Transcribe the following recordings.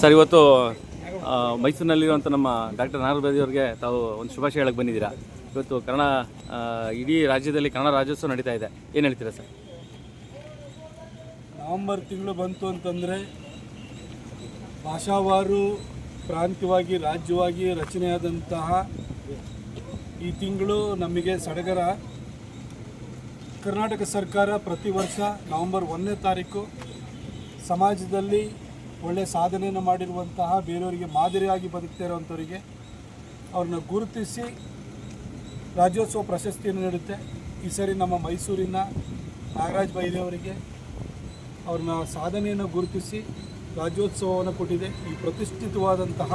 Sir, ಇವತ್ತು ಮೈಸೂರಿನಲ್ಲಿರುವಂಥ ನಮ್ಮ doctor ನಾಗರಬೇದಿ ಅವರಿಗೆ ತಾವು ಒಂದು ಶುಭಾಶಯ ಹೇಳಕ್ಕೆ ಬಂದಿದ್ದೀರಾ. ಇವತ್ತು ಕನ್ನಡ ಇಡೀ ರಾಜ್ಯದಲ್ಲಿ ಕನ್ನಡ ರಾಜ್ಯೋತ್ಸವ ನಡೀತಾ ಇದೆ. ಏನು ಹೇಳ್ತೀರಾ ಸರ್? ನವಂಬರ್ ತಿಂಗಳು ಬಂತು ಅಂತಂದರೆ ಭಾಷಾವಾರು ಪ್ರಾಂತ್ಯವಾಗಿ, ರಾಜ್ಯವಾಗಿ ರಚನೆಯಾದಂತಹ ಈ ತಿಂಗಳು ನಮಗೆ ಸಡಗರ. ಕರ್ನಾಟಕ ಸರ್ಕಾರ ಪ್ರತಿ ವರ್ಷ ನವಂಬರ್ ಒಂದನೇ ತಾರೀಕು ಸಮಾಜದಲ್ಲಿ ಒಳ್ಳೆಯ ಸಾಧನೆಯನ್ನು ಮಾಡಿರುವಂತಹ ಬೇರೆಯವರಿಗೆ ಮಾದರಿಯಾಗಿ ಬದುಕ್ತಾ ಇರುವಂಥವರಿಗೆ ಅವ್ರನ್ನ ಗುರುತಿಸಿ ರಾಜ್ಯೋತ್ಸವ ಪ್ರಶಸ್ತಿಯನ್ನು ನೀಡುತ್ತೆ. ಈ ಸರಿ ನಮ್ಮ ಮೈಸೂರಿನ ನಾಗರಾಜ್ ಬೈದೇವರಿಗೆ ಅವ್ರನ್ನ ಸಾಧನೆಯನ್ನು ಗುರುತಿಸಿ ರಾಜ್ಯೋತ್ಸವವನ್ನು ಕೊಟ್ಟಿದೆ. ಈ ಪ್ರತಿಷ್ಠಿತವಾದಂತಹ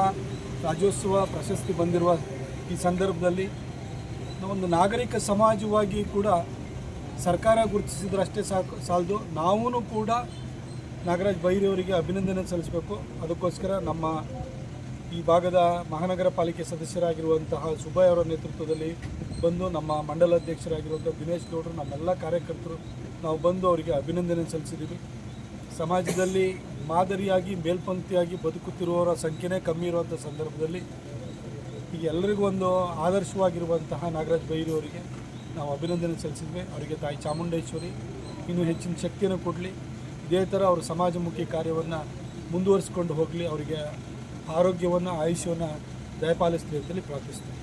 ರಾಜ್ಯೋತ್ಸವ ಪ್ರಶಸ್ತಿ ಬಂದಿರುವ ಈ ಸಂದರ್ಭದಲ್ಲಿ ಒಂದು ನಾಗರಿಕ ಸಮಾಜವಾಗಿ ಕೂಡ ಸರ್ಕಾರ ಗುರುತಿಸಿದ್ರಷ್ಟೇ ಸಾಕು, ಸಾಲದು. ನಾವೂ ಕೂಡ ನಾಗರಾಜ್ ಬೈರಿಯವರಿಗೆ ಅಭಿನಂದನೆ ಸಲ್ಲಿಸಬೇಕು. ಅದಕ್ಕೋಸ್ಕರ ನಮ್ಮ ಈ ಭಾಗದ ಮಹಾನಗರ ಪಾಲಿಕೆ ಸದಸ್ಯರಾಗಿರುವಂತಹ ಸುಬ್ಬಯ್ಯ ಅವರ ನೇತೃತ್ವದಲ್ಲಿ ಬಂದು ನಮ್ಮ ಮಂಡಲ ಅಧ್ಯಕ್ಷರಾಗಿರುವಂಥ ದಿನೇಶ್ ಗೌಡರು, ನಮ್ಮೆಲ್ಲ ಕಾರ್ಯಕರ್ತರು ನಾವು ಬಂದು ಅವರಿಗೆ ಅಭಿನಂದನೆ ಸಲ್ಲಿಸಿದ್ದೀವಿ. ಸಮಾಜದಲ್ಲಿ ಮಾದರಿಯಾಗಿ, ಮೇಲ್ಪಂಕ್ತಿಯಾಗಿ ಬದುಕುತ್ತಿರುವವರ ಸಂಖ್ಯೆನೇ ಕಮ್ಮಿ ಇರುವಂಥ ಸಂದರ್ಭದಲ್ಲಿ ಈಗ ಎಲ್ಲರಿಗೂ ಒಂದು ಆದರ್ಶವಾಗಿರುವಂತಹ ನಾಗರಾಜ್ ಬೈರಿಯವರಿಗೆ ನಾವು ಅಭಿನಂದನೆ ಸಲ್ಲಿಸಿದ್ವಿ. ಅವರಿಗೆ ತಾಯಿ ಚಾಮುಂಡೇಶ್ವರಿ ಇನ್ನೂ ಹೆಚ್ಚಿನ ಶಕ್ತಿಯನ್ನು ಕೊಡಲಿ. ಇದೇ ಥರ ಅವರು ಸಮಾಜಮುಖಿ ಕಾರ್ಯವನ್ನು ಮುಂದುವರಿಸಿಕೊಂಡು ಹೋಗಲಿ ಅವರಿಗೆ ಆರೋಗ್ಯವನ್ನು ಆಯುಷ್ಯವನ್ನು ದಯಪಾಲಿಸಲಿ ಅಂತೇಳಿ ಪ್ರಾರ್ಥಿಸ್ತೀನಿ.